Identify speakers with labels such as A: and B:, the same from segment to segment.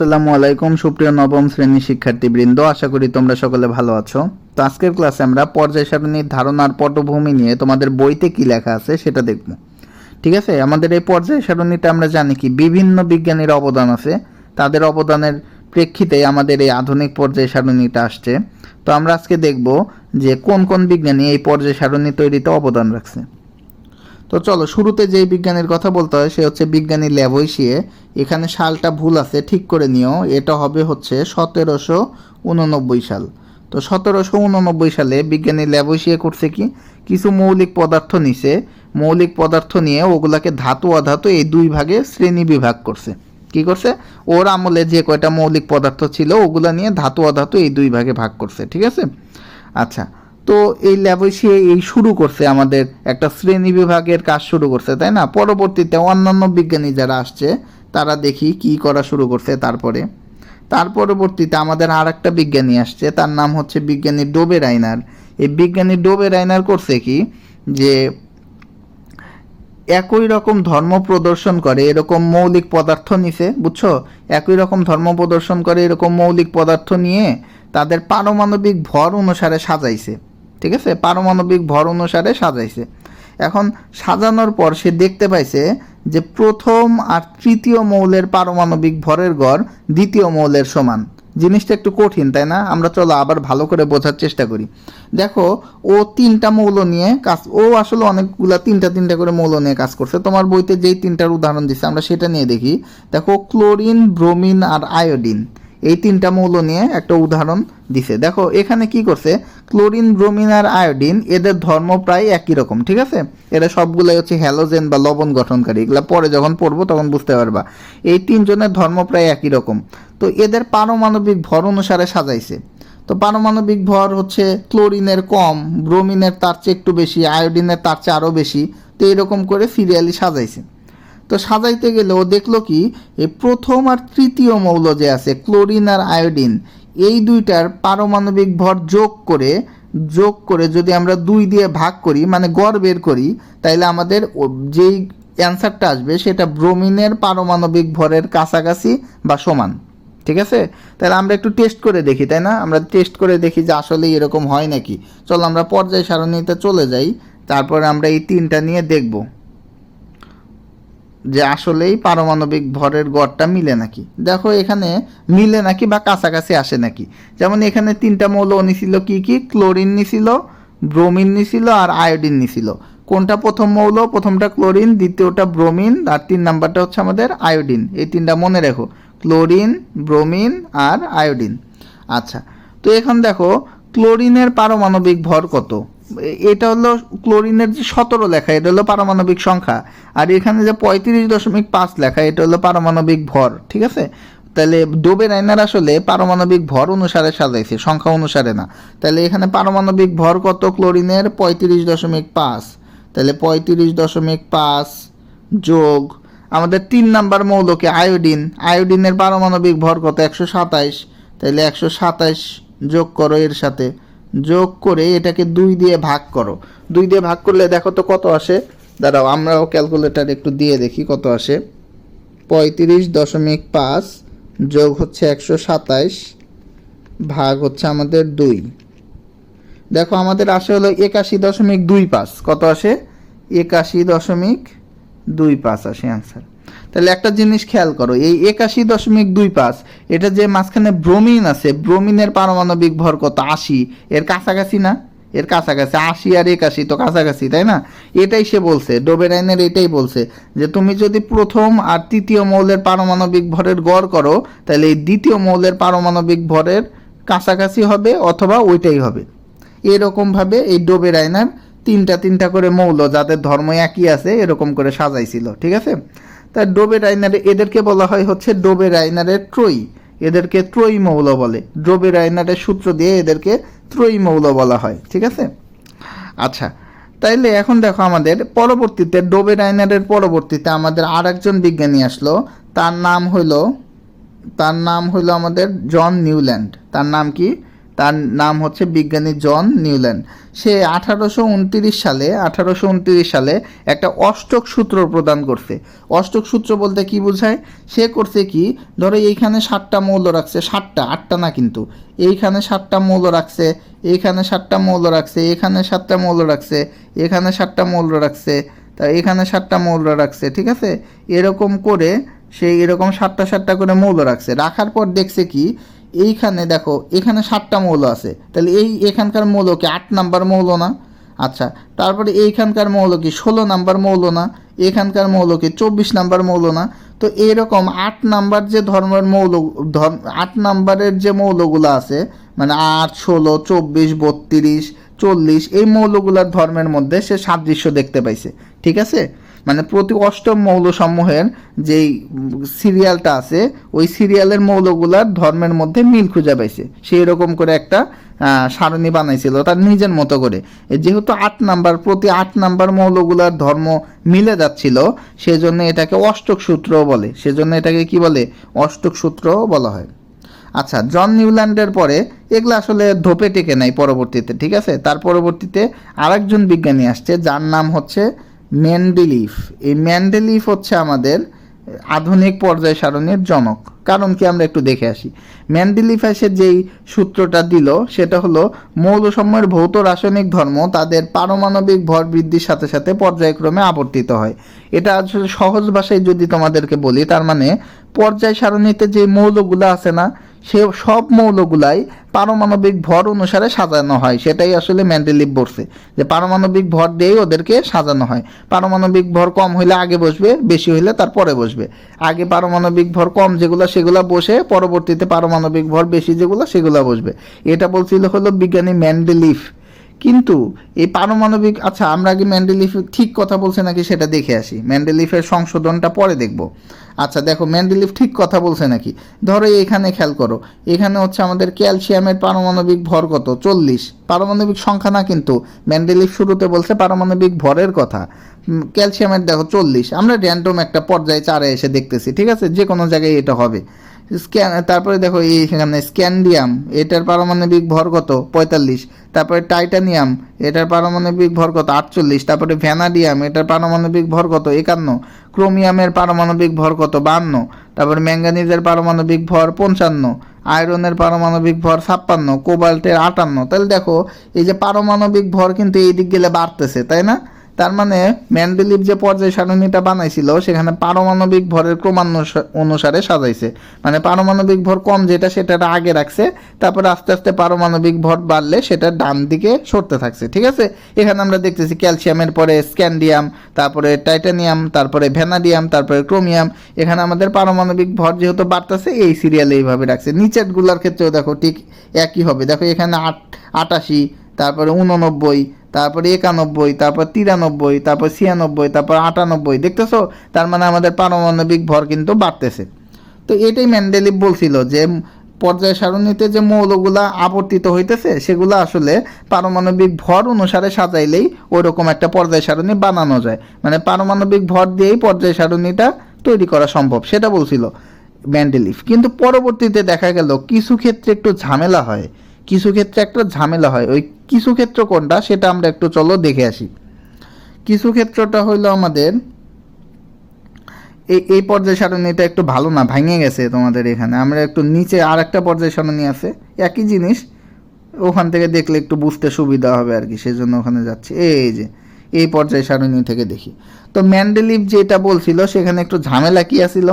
A: আসসালামু আলাইকুম, সুপ্রিয় নবম শ্রেণির শিক্ষার্থীবৃন্দ, আশা করি তোমরা সকলে ভালো আছো। তো আজকের ক্লাসে আমরা পর্যায় সারণীর ধারণার পটভূমি নিয়ে তোমাদের বইতে কি লেখা আছে সেটা দেখব। ঠিক আছে? আমাদের এই পর্যায় সারণীতে আমরা জানি কি, বিভিন্ন বিজ্ঞানীর অবদান আছে। তাদের অবদানের প্রেক্ষিতে আমাদের এই আধুনিক পর্যায় সারণীটা আসছে। তো আমরা আজকে দেখব যে কোন কোন বিজ্ঞানী এই পর্যায় সারণী তৈরিতে অবদান রাখছে। তো চলো, শুরুতে যেই বিজ্ঞানীর কথা বলতে হয়, সে হচ্ছে বিজ্ঞানী ল্যাভইসিয়ে। এখানে সালটা ভুল আছে, ঠিক করে নিও। এটা হবে হচ্ছে সতেরোশো উননব্বই সাল। তো সতেরোশো উননব্বই সালে বিজ্ঞানী ল্যাভইসিয়ে করছে কি? কিছু মৌলিক পদার্থ নিছে। মৌলিক পদার্থ নিয়ে ওগুলাকে ধাতু, অধাতু এই দুই ভাগে শ্রেণি বিভাগ করছে। কি করছে? ওর আমলে যে কয়টা মৌলিক পদার্থ ছিল, ওগুলা নিয়ে ধাতু, অধাতু এই দুই ভাগে ভাগ করছে, ঠিক আছে? আচ্ছা তো এই ল্যাবসিয়ে এই শুরু করছে আমাদের একটা শ্রেণি বিভাগের কাজ শুরু করছে, তাই না? পরবর্তীতে অন্যান্য বিজ্ঞানী যারা আসছে, তারা দেখি কি করা শুরু করছে তারপরে। তার পরবর্তীতে আমাদের আর একটা বিজ্ঞানী আসছে, তার নাম হচ্ছে বিজ্ঞানী ডোবে রাইনার। এই বিজ্ঞানী ডোবে রাইনার করছে কি? যে একই রকম ধর্ম প্রদর্শন করে, এরকম মৌলিক পদার্থ নিছে, বুঝছ? একই রকম ধর্ম প্রদর্শন করে, এরকম মৌলিক পদার্থ নিয়ে তাদের পারমাণবিক ভর অনুসারে সাজাইছে। ঠিক আছে? পারমাণবিক ভর অনুসারে সাজাইছে। এখন সাজানোর পর সে দেখতে পাইছে যে প্রথম আর তৃতীয় মৌলের পারমাণবিক ভরের গড় দ্বিতীয় মৌলের সমান। জিনিসটা একটু কঠিন, তাই না? আমরা চলো আবার ভালো করে বোঝার চেষ্টা করি। দেখো, ও তিনটা মৌল নিয়ে কাজ ও আসলে অনেকগুলা তিনটা তিনটা করে মৌল নিয়ে কাজ করছে। তোমার বইতে যেই তিনটার উদাহরণ দিচ্ছে আমরা সেটা নিয়ে দেখি। দেখো, ক্লোরিন, ব্রোমিন আর আয়োডিন। এই তিনটা মৌল নিয়ে একটা উদাহরণ দিছে। দেখো, এখানে কি করছে? ক্লোরিন, ব্রোমিন আর আয়োডিন, এদের ধর্ম প্রায় একই রকম, ঠিক আছে? এরা সবগুলোই হচ্ছে হ্যালোজেন বা লবণ গঠনকারী। এগুলো পরে যখন পড়ব তখন বুঝতে পারবা। এই তিনজনের ধর্ম প্রায় একই রকম। তো এদের পারমাণবিক ভর অনুসারে সাজাইছে। তো পারমাণবিক ভর হচ্ছে ক্লোরিনের কম, ব্রোমিনের তার চেয়ে একটু বেশি, আয়োডিনের তার চেয়ে আরও বেশি। তো এরকম করে সিরিয়ালি সাজাইছে। তো সাজাইতে গেলে ও দেখল কি এই প্রথম আর তৃতীয় মৌল যে আছে, ক্লোরিন আর আয়োডিন, এই দুইটার পারমাণবিক ভর যোগ করে যোগ করে যদি আমরা দুই দিয়ে ভাগ করি মানে গড় বের করি, তাইলে আমাদের যেই অ্যান্সারটা আসবে সেটা ব্রোমিনের পারমাণবিক ভরের কাছাকাছি বা সমান, ঠিক আছে? তাহলে আমরা একটু টেস্ট করে দেখি, তাই না? আমরা টেস্ট করে দেখি যে আসলে এরকম হয় নাকি। চলো আমরা পর্যায় সারণীতে চলে যাই, তারপরে আমরা এই তিনটা নিয়ে দেখব। যে আসলেই পারমাণবিক ভরের গড়টা মিলে নাকি? দেখো এখানে মিলে নাকি বা কাছাকাছি আসে নাকি? যেমন এখানে তিনটা মৌল নিছিল কি কি? ক্লোরিন নিছিল, ব্রোমিন নিছিল আর আয়োডিন নিছিল। কোনটা প্রথম মৌল? প্রথমটা ক্লোরিন, দ্বিতীয়টা ব্রোমিন আর তিন নাম্বারটা হচ্ছে আমাদের আয়োডিন। এই তিনটা মনে রেখো, ক্লোরিন, ব্রোমিন আর আয়োডিন। আচ্ছা তো এখন দেখো, ক্লোরিনের পারমাণবিক ভর কত? এটা হলো ক্লোরিনের যে সতেরো লেখা, এটা হলো পারমাণবিক সংখ্যা। আর এখানে যে পঁয়ত্রিশ দশমিক পাঁচ লেখা, এটা হলো পারমাণবিক ভর, ঠিক আছে? তাহলে ডোবে রাইনার আসলে পারমাণবিক ভর অনুসারে সাজাইছে, সংখ্যা অনুসারে না। তাহলে এখানে পারমাণবিক ভর কত? ক্লোরিনের পঁয়ত্রিশ দশমিক পাঁচ। তাহলে পঁয়ত্রিশ দশমিক পাঁচ যোগ আমাদের তিন নাম্বার মৌলকে আয়োডিন। আয়োডিনের পারমাণবিক ভর কত? একশো সাতাইশ। তাহলে একশো সাতাইশ যোগ করো এর সাথে। যোগ করে এটাকে দুই দিয়ে ভাগ করো। দুই দিয়ে ভাগ করলে দেখো তো কত আসে? দাঁড়াও, আমরাও ক্যালকুলেটার একটু দিয়ে দেখি কত আসে। পঁয়ত্রিশ দশমিক পাঁচ যোগ হচ্ছে একশো সাতাইশ, ভাগ হচ্ছে আমাদের দুই। দেখো, আমাদের আসে হলো একাশি দশমিক দুই পাঁচ। কত আসে? একাশি দশমিক দুই পাঁচ আসে অ্যান্সার তাহলে একটা জিনিস খেয়াল করো, এই একাশি দশমিক দুই পাঁচ, এটা যে মাঝখানে ব্রোমিন আছে ব্রোমিনের পারমাণবিক ভর কত? আশি। এর কাছাকাছি না? এর কাছাকাছি, আশি আর একাশি তো কাছাকাছি, তাই না? এটাই সে বলছে, ডোবেরাইনের এটাই বলছে, যে তুমি যদি প্রথম আর তৃতীয় মৌলের পারমাণবিক ভরের গড় করো, তাহলে এই দ্বিতীয় মৌলের পারমাণবিক ভরের কাছাকাছি হবে অথবা ওইটাই হবে। এরকমভাবে এই ডোবেরাইনার তিনটা তিনটা করে মৌল যাদের ধর্ম একই আছে, এরকম করে সাজাইছিল, ঠিক আছে? তা ডোবে রাইনারে এদেরকে বলা হয় হচ্ছে ডোবে রাইনারের ত্রয়ী। এদেরকে ত্রয়ী মৌল বলে। ডোবে রাইনারের সূত্র দিয়ে এদেরকে ত্রয়ী মৌল বলা হয়, ঠিক আছে? আচ্ছা তাইলে এখন দেখো আমাদের পরবর্তীতে, ডোবে রাইনারের পরবর্তীতে আমাদের আর একজন বিজ্ঞানী আসলো। তার নাম হইল, তার নাম হইল আমাদের জন নিউল্যান্ড। তার নাম কি? তার নাম হচ্ছে বিজ্ঞানী জন নিউল্যান্ড। সে আঠারোশো উনত্রিশ সালে, আঠারোশো উনত্রিশ সালে একটা অষ্টক সূত্র প্রদান করছে। অষ্টক সূত্র বলতে কি বোঝায়? সে করছে কি? ধরো এইখানে সাতটা মৌল রাখছে, সাতটা, আটটা না কিন্তু। এইখানে সাতটা মৌল রাখছে, এইখানে সাতটা মৌল রাখছে, এখানে সাতটা মৌল রাখছে, এখানে সাতটা মৌল রাখছে, তা এখানে সাতটা মৌল রাখছে, ঠিক আছে? এরকম করে সে এরকম সাতটা সাতটা করে মৌল রাখছে। রাখার পর দেখছে কি? এইখানে দেখো, এখানে সাতটা মৌল আছে। তাহলে এই এখানকার মৌল কি আট নাম্বার মৌল না? আচ্ছা তারপরে এইখানকার মৌল কি ষোলো নাম্বার মৌল না? এখানকার মৌল কি চব্বিশ নাম্বার মৌল না? তো এরকম আট নাম্বার যে ধর্মের মৌল, ধর্ম, আট নাম্বারের যে মৌলগুলো আছে মানে আট, ষোলো, চব্বিশ, বত্রিশ, চল্লিশ, এই মৌলগুলোর ধর্মের মধ্যে সে সাদৃশ্য দেখতে পাইছে। ঠিক আছে? মানে প্রতি অষ্টম মৌলসমূহের যেই সিরিয়ালটা আছে, ওই সিরিয়ালের মৌলগুলার ধর্মের মধ্যে মিল খুঁজে পাইছে। সেই রকম করে একটা সারণী বানাইছিল তার নিজের মতো করে। যেহেতু আট নাম্বার, প্রতি আট নাম্বার মৌলগুলার ধর্ম মিলে যাচ্ছিল, সেজন্য এটাকে অষ্টক সূত্র বলে। সেজন্য এটাকে কি বলে? অষ্টক সূত্রও বলা হয়। আচ্ছা জন নিউল্যান্ডের পরে এগুলো আসলে ধোপে টেকে নাই পরবর্তীতে, ঠিক আছে? তার পরবর্তীতে আরেকজন বিজ্ঞানী আসছে, যার নাম হচ্ছে ম্যান্ডেলিফ এই ম্যান্ডেলিফ হচ্ছে আমাদের আধুনিক পর্যায় সারণীর জনক। কারণ কি আমরা একটু দেখে আসি। ম্যান্ডেলিফ এসে যেই সূত্রটা দিল, সেটা হলো মৌলসমূহের ভৌত রাসায়নিক ধর্ম তাদের পারমাণবিক ভর বৃদ্ধির সাথে সাথে পর্যায়ক্রমে আবর্তিত হয়। এটা আসলে সহজ ভাষায় যদি তোমাদেরকে বলি, তার মানে পর্যায় সারণীতে যে মৌলগুলো আছে না সে সব মৌলগুলাই পারমাণবিক ভর অনুসারে সাজানো হয়। সেটাই আসলে ম্যান্ডেলিভ বলছে যে পারমাণবিক ভর দিয়েই ওদেরকে সাজানো হয়। পারমাণবিক ভর কম হইলে আগে বসবে, বেশি হইলে তারপরে বসবে। আগে পারমাণবিক ভর কম যেগুলো সেগুলো বসে, পরবর্তীতে পারমাণবিক ভর বেশি যেগুলো সেগুলো বসবে। এটা বলছিল হলো বিজ্ঞানী ম্যান্ডেলিফ কিন্তু এই পারমাণবিক আচ্ছা আমরা আগে ম্যান্ডেলিফ ঠিক কথা বলছে নাকি সেটা দেখে আসি। ম্যান্ডেলিফের সংশোধনটা পরে দেখব। আচ্ছা দেখো ম্যান্ডেলিফ ঠিক কথা বলছে নাকি? ধরো, এখানে খেয়াল করো। এখানে হচ্ছে আমাদের ক্যালসিয়ামের পারমাণবিক ভর কত? চল্লিশ। পারমাণবিক সংখ্যা না কিন্তু ম্যান্ডেলিফ শুরুতে বলছে পারমাণবিক ভরের কথা। ক্যালসিয়ামের দেখো চল্লিশ। আমরা র্যান্ডম একটা পর্যায়ে চারে এসে দেখতেছি, ঠিক আছে? যে কোনো জায়গায় এটা হবে। স্ক্যান, তারপরে দেখো এই এখানে স্ক্যান্ডিয়াম, এটার পারমাণবিক ভর কত? পঁয়তাল্লিশ। তারপরে টাইটানিয়াম, এটার পারমাণবিক ভর কত? আটচল্লিশ। তারপরে ভ্যানাডিয়াম, এটার পারমাণবিক ভর কত? একান্ন। ক্রোমিয়ামের পারমাণবিক ভর কত? বান্ন। তারপরে ম্যাঙ্গানিজের পারমাণবিক ভর পঞ্চান্ন। আয়রনের পারমাণবিক ভর ছাপ্পান্ন। কোবাল্টের আটান্ন। তাহলে দেখো, এই যে পারমাণবিক ভর কিন্তু এই দিক গেলে বাড়তেছে, তাই না? তার মানে ম্যান্ডেলিভ যে পর্যায় সারণীটা বানাইছিল, সেখানে পারমাণবিক ভরের ক্রমানুসা- অনুসারে সাজাইছে। মানে পারমাণবিক ভর কম যেটা সেটা আগে রাখছে, তারপরে আস্তে আস্তে পারমাণবিক ভর বাড়লে সেটা ডান দিকে সরতে থাকছে, ঠিক আছে? এখানে আমরা দেখতেছি ক্যালসিয়ামের পরে স্ক্যান্ডিয়াম, তারপরে টাইটানিয়াম, তারপরে ভ্যানাডিয়াম, তারপরে ক্রোমিয়াম। এখানে আমাদের পারমাণবিক ভর যেহেতু বাড়তেছে, এই সিরিয়ালে এইভাবে রাখছে। নিচেরগুলার ক্ষেত্রেও দেখো ঠিক একই হবে। দেখো এখানে আট, আটাশি, তারপরে উননব্বই তারপরে একানব্বই, তারপর তিরানব্বই, তারপর ছিয়ানব্বই, তারপর আটানব্বই। দেখতেছো? তার মানে আমাদের পারমাণবিক ভর কিন্তু বাড়তেছে। তো এটাই ম্যান্ডেলিভ বলছিল যে পর্যায় সারণীতে যে মৌলগুলা আবর্তিত হইতেছে, সেগুলো আসলে পারমাণবিক ভর অনুসারে সাজাইলেই ওইরকম একটা পর্যায় সারণী বানানো যায়। মানে পারমাণবিক ভর দিয়েই পর্যায় সারণীটা তৈরি করা সম্ভব, সেটা বলছিল ম্যান্ডেলিফ কিন্তু পরবর্তীতে দেখা গেল, কিছু ক্ষেত্রে একটু ঝামেলা হয়। কিছু ক্ষেত্রে একটা ঝামেলা হয়। ওই কিছু ক্ষেত্র কোনটা সেটা আমরা একটু চলো দেখে আসি। কিছু ক্ষেত্রটা হইল আমাদের, এই এই পর্যায় সারণীটা একটু ভালো না, ভেঙে গেছে তোমাদের এখানে। আমরা একটু নিচে আর একটা পর্যায় সারণী আছে। একই জিনিস, ওখান থেকে দেখলে একটু বুঝতে সুবিধা হবে আর কি, সেজন্য ওখানে যাচ্ছে। এই যে এই পর্যায় সারণী থেকে দেখি। তো ম্যান্ডেলিভ যেটা বলছিল, সেখানে একটু ঝামেলা কি আছিল?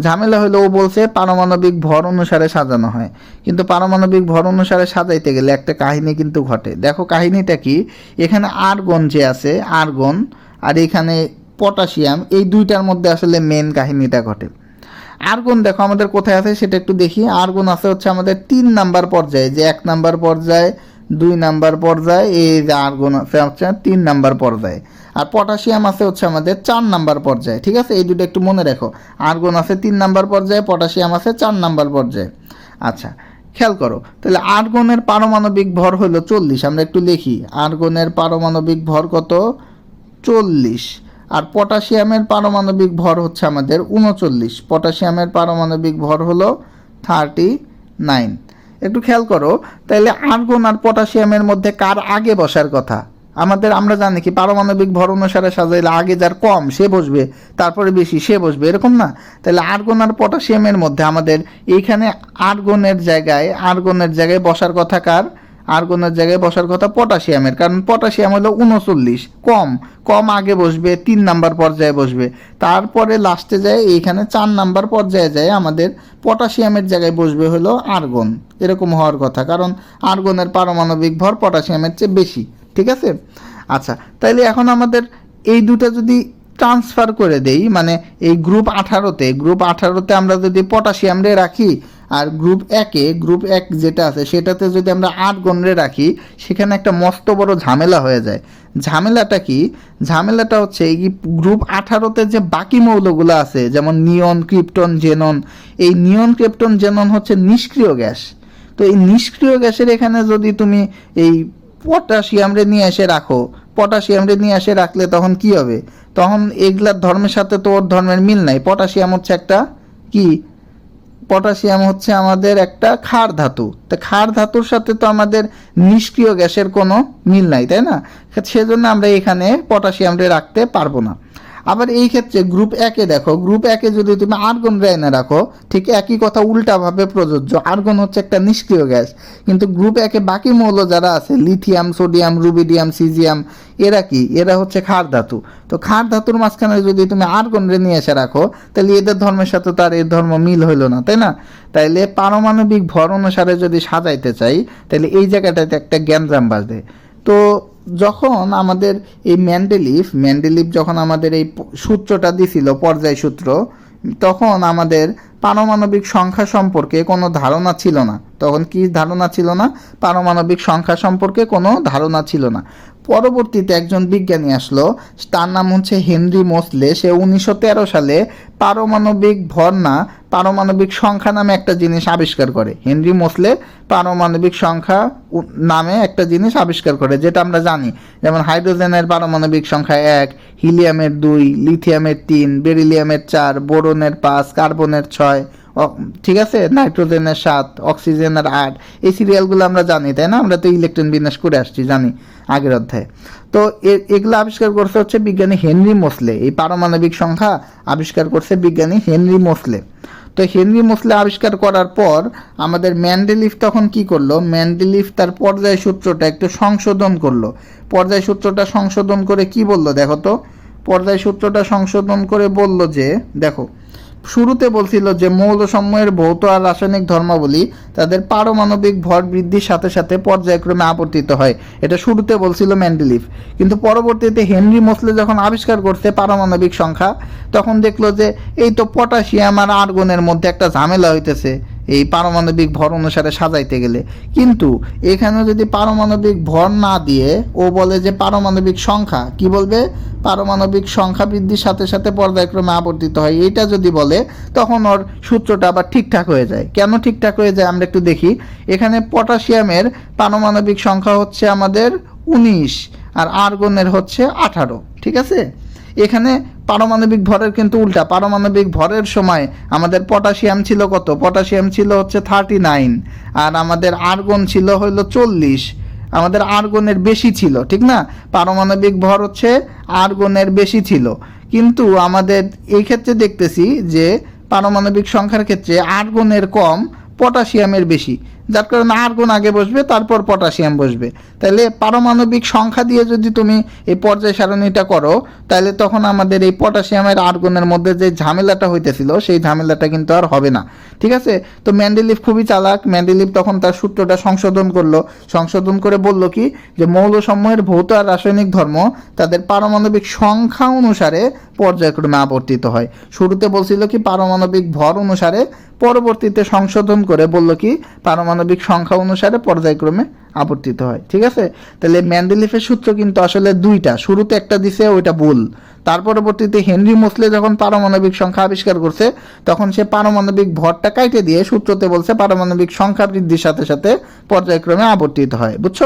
A: ঝামেলা হলো ও বলছে, পারমাণবিক ভর অনুসারে সাজানো হয়। কিন্তু পারমাণবিক ভর অনুসারে সাজাইতে গেলে একটা কাহিনী কিন্তু ঘটে। দেখো কাহিনীটা কি, এখানে আর্গন যে আছে, আর্গন আর এখানে পটাশিয়াম, এই দুইটার মধ্যে আসলে মেন কাহিনীটা ঘটে। আর্গন দেখো আমাদের কোথায় আছে, সেটা একটু দেখি। আর্গন আছে হচ্ছে আমাদের তিন নাম্বার পর্যায়ে, যে এক নাম্বার পর্যায়ে দুই নাম্বার পর্যায়ে, এই যে আর্গন আছে, হচ্ছে তিন নাম্বার পর্যায়ে। আর পটাশিয়াম আছে হচ্ছে আমাদের চার নাম্বার পর্যায়ে, ঠিক আছে? এই দুটো একটু মনে রাখো। আর্গন আছে তিন নাম্বার পর্যায়ে, পটাশিয়াম আছে চার নাম্বার পর্যায়ে। আচ্ছা খেয়াল করো, তাহলে আর্গনের পারমাণবিক ভর হলো চল্লিশ, আমরা একটু লিখি। আর্গনের পারমাণবিক ভর কত? চল্লিশ। আর পটাশিয়ামের পারমাণবিক ভর হচ্ছে আমাদের উনচল্লিশ পটাশিয়ামের পারমাণবিক ভর হলো থার্টি নাইন। একটু খেয়াল করো তাহলে আর্গন আর পটাশিয়ামের মধ্যে কার আগে বসার কথা? আমাদের, আমরা জানি কি, পারমাণবিক ভর অনুসারে সাজাইলে আগে যার কম, সে বসবে, তারপরে বেশি, সে বসবে, এরকম না? তাহলে আর্গন আর পটাশিয়ামের মধ্যে আমাদের এইখানে আর্গনের জায়গায় আর্গনের জায়গায় বসার কথা কার? আর্গনের জায়গায় বসার কথা পটাশিয়ামের, কারণ পটাশিয়াম হলো উনচল্লিশ, কম কম আগে বসবে, তিন নাম্বার পর্যায়ে বসবে। তারপরে লাস্টে যায়, এইখানে চার নাম্বার পর্যায়ে যায়, আমাদের পটাশিয়ামের জায়গায় বসবে হলো আর্গন। এরকম হওয়ার কথা, কারণ আর্গনের পারমাণবিক ভর পটাশিয়ামের চেয়ে বেশি, ঠিক আছে? আচ্ছা তাইলে এখন আমাদের এই দুটো যদি ট্রান্সফার করে দেই মানে এই গ্রুপ আঠারোতে গ্রুপ আঠারোতে আমরা যদি পটাশিয়াম রে রাখি আর গ্রুপ একে গ্রুপ এক যেটা আছে, সেটাতে যদি আমরা আট গণরে রাখি, সেখানে একটা মস্ত বড় ঝামেলা হয়ে যায়। ঝামেলাটা কি? ঝামেলাটা হচ্ছে এই গ্রুপ আঠারোতে যে বাকি মৌলগুলো আছে, যেমন নিয়ন, ক্রিপ্টন, জেনন, এই নিয়ন, ক্রিপ্টন, জেনন হচ্ছে নিষ্ক্রিয় গ্যাস। তো এই নিষ্ক্রিয় গ্যাসের এখানে যদি তুমি এই পটাশিয়াম রে নিয়ে এসে রাখো পটাশিয়াম রে নিয়ে এসে রাখলে তখন কি হবে? তখন এগুলার ধর্মের সাথে তো ওর ধর্মের মিল নাই। পটাশিয়াম হচ্ছে একটা কি? পটাশিয়াম হচ্ছে আমাদের একটা ক্ষার ধাতু। তা ক্ষার ধাতুর সাথে তো আমাদের নিষ্ক্রিয় গ্যাসের কোনো মিল নাই, তাই না? সেজন্য আমরা এখানে পটাশিয়ামটা রাখতে পারব না। আবার এই ক্ষেত্রে গ্রুপ একে দেখো গ্রুপ একে যদি তুমি আর্গন এনে রাখো, ঠিক একই কথা উল্টাভাবে প্রযোজ্য। আর্গন হচ্ছে একটা নিষ্ক্রিয় গ্যাস। কিন্তু গ্রুপ একে বাকি মৌল যারা আছে লিথিয়াম সোডিয়াম রুবিডিয়াম সিজিয়াম এরা কি? এরা হচ্ছে ক্ষার ধাতু। তো ক্ষার ধাতুর মাঝখানে যদি তুমি আর্গন রে নিয়ে এসে রাখো, তাহলে এদের ধর্মের সাথে তো আর এর ধর্ম মিল হইল না, তাই না? তাইলে পারমাণবিক ভর অনুসারে যদি সাজাইতে চাই তাহলে এই জায়গাটাতে একটা জ্ঞানজাম বাজবে। তো যখন আমাদের এই ম্যান্ডেলিফ ম্যান্ডেলিফ যখন আমাদের এই সূত্রটা দিছিল, পর্যায় সূত্র, তখন আমাদের পারমাণবিক সংখ্যা সম্পর্কে কোনো ধারণা ছিল না। তখন কি ধারণা ছিল না? পারমাণবিক সংখ্যা সম্পর্কে কোনো ধারণা ছিল না। পরবর্তীতে একজন বিজ্ঞানী আসলো, তার নাম হচ্ছে হেনরি মোসলে, সে উনিশশো তেরো সালে পারমাণবিক ভর না পারমাণবিক সংখ্যা নামে একটা জিনিস আবিষ্কার করে। হেনরি মোসলে পারমাণবিক সংখ্যা নামে একটা জিনিস আবিষ্কার করে, যেটা আমরা জানি। যেমন হাইড্রোজেনের পারমাণবিক সংখ্যা এক, হিলিয়ামের দুই, লিথিয়ামের তিন, বেরিলিয়ামের চার, বোরনের পাঁচ, কার্বনের ছয় ঠিক আছে? নাইট্রোজেনের সাত, অক্সিজেনের আট। এই সিরিয়ালগুলো আমরা জানি, তাই না? আমরা তো ইলেকট্রন বিন্যাস করে আসছি, জানি, আগের অধ্যায়ে। তো এগুলো আবিষ্কার করছে হচ্ছে বিজ্ঞানী হেনরি মোসলে। এই পারমাণবিক সংখ্যা আবিষ্কার করছে বিজ্ঞানী হেনরি মোসলে। তো হেনরি মোসলে আবিষ্কার করার পর আমাদের ম্যান্ডেলিফ তখন কি করল? ম্যান্ডেলিফ তার পর্যায় সূত্রটা একটু সংশোধন করল। পর্যায় সূত্রটা সংশোধন করে কি বলল দেখো তো? পর্যায় সূত্রটা সংশোধন করে বলল যে, দেখো শুরুতে বলছিল যে মৌলসমূহের ভৌত আর রাসায়নিক ধর্মাবলী তাদের পারমাণবিক ভর বৃদ্ধির সাথে সাথে পর্যায়ক্রমে আবর্তিত হয়। এটা শুরুতে বলছিল ম্যান্ডেলিফ কিন্তু পরবর্তীতে হেনরি মোসলে যখন আবিষ্কার করছে পারমাণবিক সংখ্যা, তখন দেখল যে এই তো পটাশিয়াম আর আর্গনের মধ্যে একটা ঝামেলা হইতেছে। এই পারমাণবিক ভর অনুসারে সাজাইতে গেলে। কিন্তু এখানে যদি পারমাণবিক ভর না দিয়ে ও বলে যে পারমাণবিক সংখ্যা, কি বলবে? পারমাণবিক সংখ্যা বৃদ্ধির সাথে সাথে পর্যায়ক্রমে আবর্তিত হয়। এইটা যদি বলে, তখন ওর সূত্রটা আবার ঠিকঠাক হয়ে যায়। কেন ঠিকঠাক হয়ে যায় আমরা একটু দেখি। এখানে পটাশিয়ামের পারমাণবিক সংখ্যা হচ্ছে আমাদের উনিশ আর আর্গনের হচ্ছে আঠারো, ঠিক আছে? এখানে পারমাণবিক ভরের কিন্তু উল্টা। পারমাণবিক ভরের সময় আমাদের পটাশিয়াম ছিল কত? পটাশিয়াম ছিল হচ্ছে থার্টি নাইন আর আমাদের আর্গন ছিল হইল চল্লিশ। আমাদের আর্গনের বেশি ছিল, ঠিক না? পারমাণবিক ভর হচ্ছে আর্গনের বেশি ছিল। কিন্তু আমাদের এই ক্ষেত্রে দেখতেছি যে পারমাণবিক সংখ্যার ক্ষেত্রে আর্গনের কম, পটাশিয়ামের বেশি। যার কারণে আর্গন আগে বসবে, তারপর পটাশিয়াম বসবে। তাহলে পারমাণবিক সংখ্যা দিয়ে যদি তুমি এই পর্যায় সারণীটা করো তাহলে তখন আমাদের এই পটাশিয়ামের আর্গনের মধ্যে যে ঝামেলাটা হইতেছিল, সেই ঝামেলাটা কিন্তু আর হবে না। ঠিক আছে? তো ম্যান্ডেলিফ খুবই চালাক। ম্যান্ডেলিফ তখন তার সূত্রটা সংশোধন করল। সংশোধন করে বলল কি, যে মৌলসমূহের ভৌত আর রাসায়নিক ধর্ম তাদের পারমাণবিক সংখ্যা অনুসারে পর্যায়ক্রমে আবর্তিত হয়। শুরুতে বলছিল কি, পারমাণবিক ভর অনুসারে পরবর্তীতে সংশোধন করে বলল কি পারমাণবিক সংখ্যা অনুসারে পর্যায়ক্রমে আবর্তিত হয়, ঠিক আছে? তাহলে ম্যান্ডেলিফের সূত্র কিন্তু আসলে দুইটা। শুরুতে একটা দিছে, ওইটা ভুল। তার পরবর্তীতে হেনরি মোসলে যখন পারমাণবিক সংখ্যা আবিষ্কার করছে, তখন সে পারমাণবিক ভরটা কাইটে দিয়ে সূত্রতে বলছে পারমাণবিক সংখ্যা বৃদ্ধির সাথে সাথে পর্যায়ক্রমে আবর্তিত হয়, বুঝছ?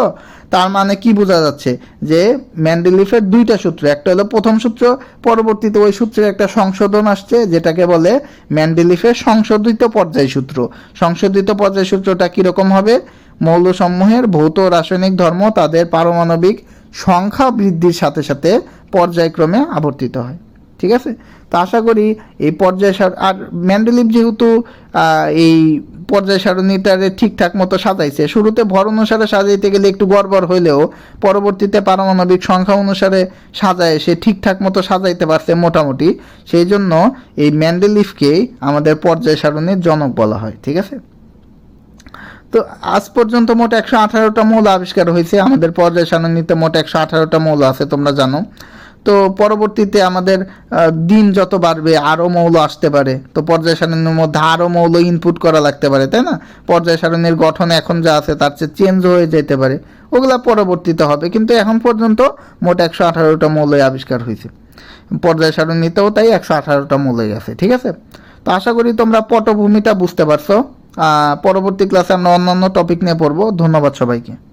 A: তার মানে কি বোঝা যাচ্ছে? যে ম্যান্ডেলিফের দুইটা সূত্র, একটা হলো প্রথম সূত্র, পরবর্তীতে ওই সূত্রের একটা সংশোধন আসছে, যেটাকে বলে ম্যান্ডেলিফের সংশোধিত পর্যায় সূত্র সংশোধিত পর্যায় সূত্রটা কীরকম হবে? মৌলসমূহের ভৌত রাসায়নিক ধর্ম তাদের পারমাণবিক সংখ্যা বৃদ্ধির সাথে সাথে পর্যায়ক্রমে আবর্তিত হয়। ঠিক আছে? তো আশা করি এই পর্যায় আর ম্যান্ডেলিভ যেহেতু এই পর্যায় সারণীটারে ঠিকঠাক মতো সাজাইছে, শুরুতে ভর অনুসারে সাজাইতে গেলে একটু গড়বড় হইলেও পরবর্তীতে পারমাণবিক সংখ্যা অনুসারে সাজায়, সে ঠিকঠাক মতো সাজাইতে পারছে মোটামুটি। সেই জন্য এই ম্যান্ডেলিফকেই আমাদের পর্যায় সারণীর জনক বলা হয়। ঠিক আছে? তো আজ পর্যন্ত মোট একশো আঠারোটা মৌল আবিষ্কার হয়েছে। আমাদের পর্যায় সারণীতে মোট একশো আঠারোটা মৌল আছে, তোমরা জানো। তো পরবর্তীতে আমাদের দিন যত বাড়বে, আরও মৌল আসতে পারে। তো পর্যায় সারণীর মধ্যে আরও মৌল ইনপুট করা লাগতে পারে, তাই না? পর্যায় সারণীর গঠন এখন যা আছে, তার চেয়ে চেঞ্জ হয়ে যেতে পারে। ওগুলা পরবর্তীতে হবে, কিন্তু এখন পর্যন্ত মোট একশো আঠারোটা মৌলই আবিষ্কার হয়েছে। পর্যায় সারণীতেও তাই একশো আঠারোটা মৌলই আছে, ঠিক আছে? তো আশা করি তোমরা পটভূমিটা বুঝতে পারছ। পরবর্তী ক্লাসে আমরা অন্যান্য টপিক নিয়ে পড়ব। ধন্যবাদ সবাইকে।